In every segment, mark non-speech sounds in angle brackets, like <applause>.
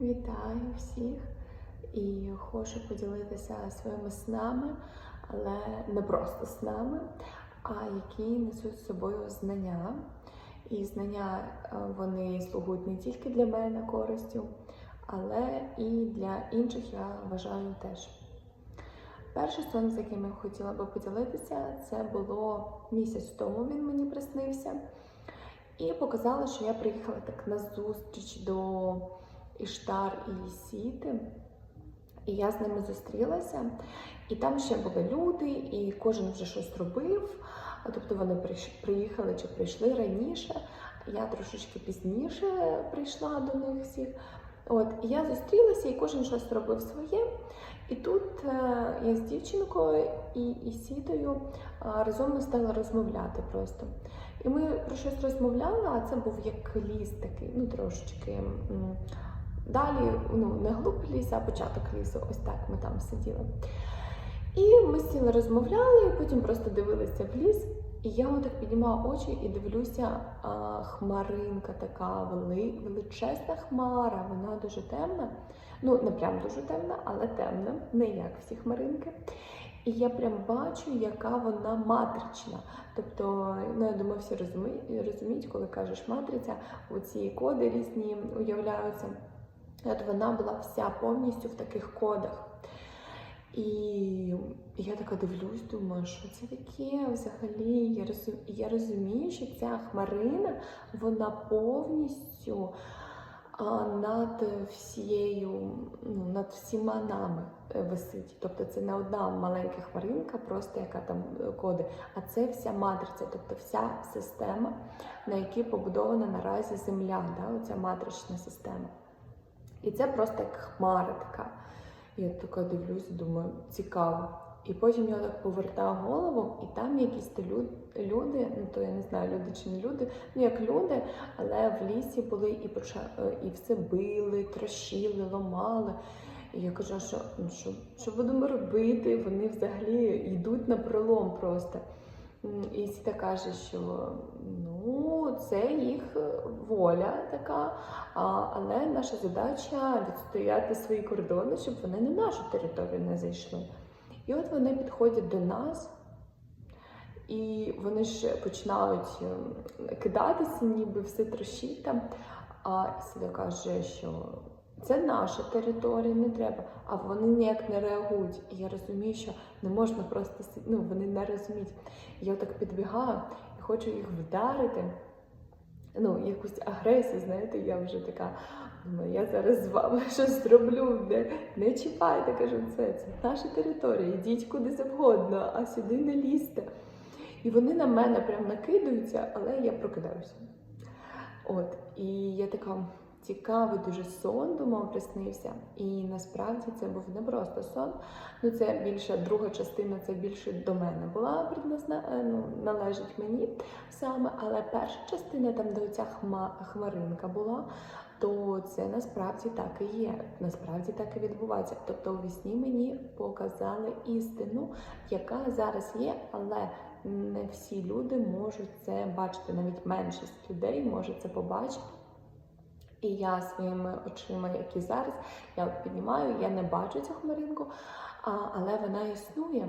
Вітаю всіх і хочу поділитися своїми снами, але не просто снами, а які несуть з собою знання. І знання е, вони слугують не тільки для мене користю, але і для інших я вважаю теж. Перший сон, з яким я хотіла би поділитися, це було місяць тому. Він мені приснився. І показала, що я приїхала так на зустріч до Іштар і Сіти. І я з ними зустрілася. І там ще були люди, і кожен вже щось робив. Тобто вони приїхали чи прийшли раніше. Я трошечки пізніше прийшла до них всіх. От, і я зустрілася, і кожен щось робив своє. І тут е, я з дівчинкою і, і сітою а, разом ми стали розмовляти просто. І ми про щось розмовляли, а це був як ліс такий, ну трошечки. м, Далі, ну, не глиб лісу, а початок лісу, ось так ми там сиділи. І ми сіли розмовляли, і потім просто дивилися в ліс. І я отак піднімала очі і дивлюся, а, хмаринка така вели, величезна хмара, вона дуже темна. Ну, не прям дуже темна, але темна, не як всі хмаринки. І я прям бачу, яка вона матрична. Тобто, ну я думаю, всі розуміють, коли кажеш матриця, оці коди різні уявляються. От вона була вся повністю в таких кодах. І я така дивлюсь, думаю, що це таке взагалі. Я розумію, я розумію, що ця хмарина вона повністю над всією, ну, над всіма нами е, висить. Тобто це не одна маленька хмаринка, просто яка там е, коди, а це вся матриця, тобто вся система, на якій побудована наразі Земля, да, оця матрична система. І це просто як хмара така. Я така дивлюсь, думаю, цікаво. І потім я так повертаю голову, і там якісь люди, ну то я не знаю, люди чи не люди, ну як люди, але в лісі були і е, і все били, трощили, ламали. І я кажу, що, ну, що, що будемо робити? Вони взагалі йдуть на пролом просто. І Сіта каже, що ну, це їх е, воля така, але наша задача відстояти свої кордони, щоб вони на нашу територію не зайшли. І от вони підходять до нас, і вони ж починають е, кидатися, ніби все трощить. А Сіда каже, що це наша територія, не треба. А вони ніяк не реагують. І я розумію, що не можна просто ну, вони не розуміють. Я так підбігаю і хочу їх вдарити. Ну, якусь агресію, знаєте, я вже така, думаю, я зараз з вами <laughs> щось зроблю, не, не чіпайте, кажу, це, це наша територія, йдіть куди завгодно, а сюди не лізьте. І вони на мене прям накидаються, але я прокидаюся. От, і я така цікавий дуже сон, думав, приснився. І насправді це був не просто сон. Ну, це більше друга частина, це більше до мене була е, ну, належить мені саме. Але перша частина, там, де ця хма, хмаринка була, то це насправді так і є. Насправді так і відбувається. Тобто у вісні мені показали істину, яка зараз є, але не всі люди можуть це бачити. Навіть меншість людей може це побачити. І я своїми очима, які зараз, я піднімаю, я не бачу цю хмаринку, але вона існує.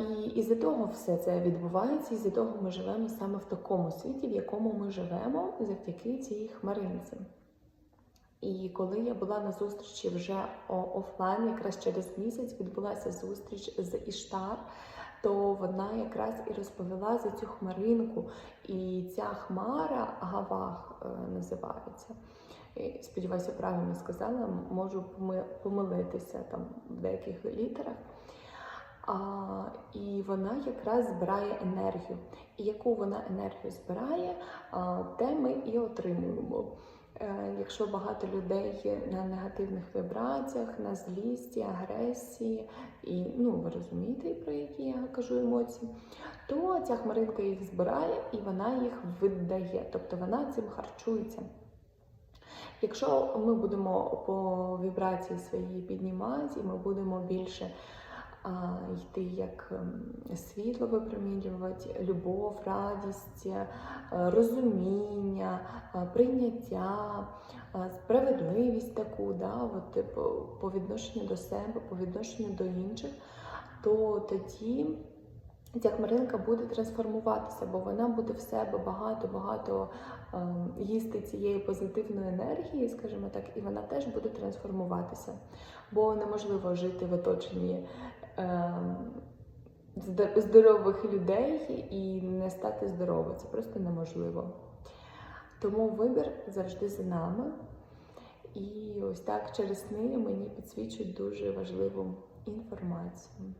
І із-за того все це відбувається, із-за того ми живемо саме в такому світі, в якому ми живемо завдяки цій хмаринці. І коли я була на зустрічі вже офлайн, якраз через місяць відбулася зустріч з Іштар, то вона якраз і розповіла за цю хмаринку. І ця хмара Гавах е, називається. Сподіваюся, правильно сказала, можу помилитися там в деяких літерах. А, і вона якраз збирає енергію. І яку вона енергію збирає, те ми і отримуємо. Е, Якщо багато людей на негативних вібраціях, на злісті, агресії, і ну ви розумієте, про які я кажу емоції, то ця хмаринка їх збирає і вона їх видає, тобто вона цим харчується. Якщо ми будемо по вібрації своїй піднімати, і ми будемо більше йти як ем, світло випромінювати, любов, радість, е, розуміння, е, прийняття, е, справедливість таку, да, от, типу, по відношенню до себе, по відношенню до інших, то тоді ця хмаринка буде трансформуватися, бо вона буде в себе багато-багато їсти цієї позитивної енергії, скажімо так, і вона теж буде трансформуватися. Бо неможливо жити в оточенні здорових людей і не стати здоровим. Це просто неможливо. Тому вибір завжди за нами. І ось так через сни мені підсвічують дуже важливу інформацію.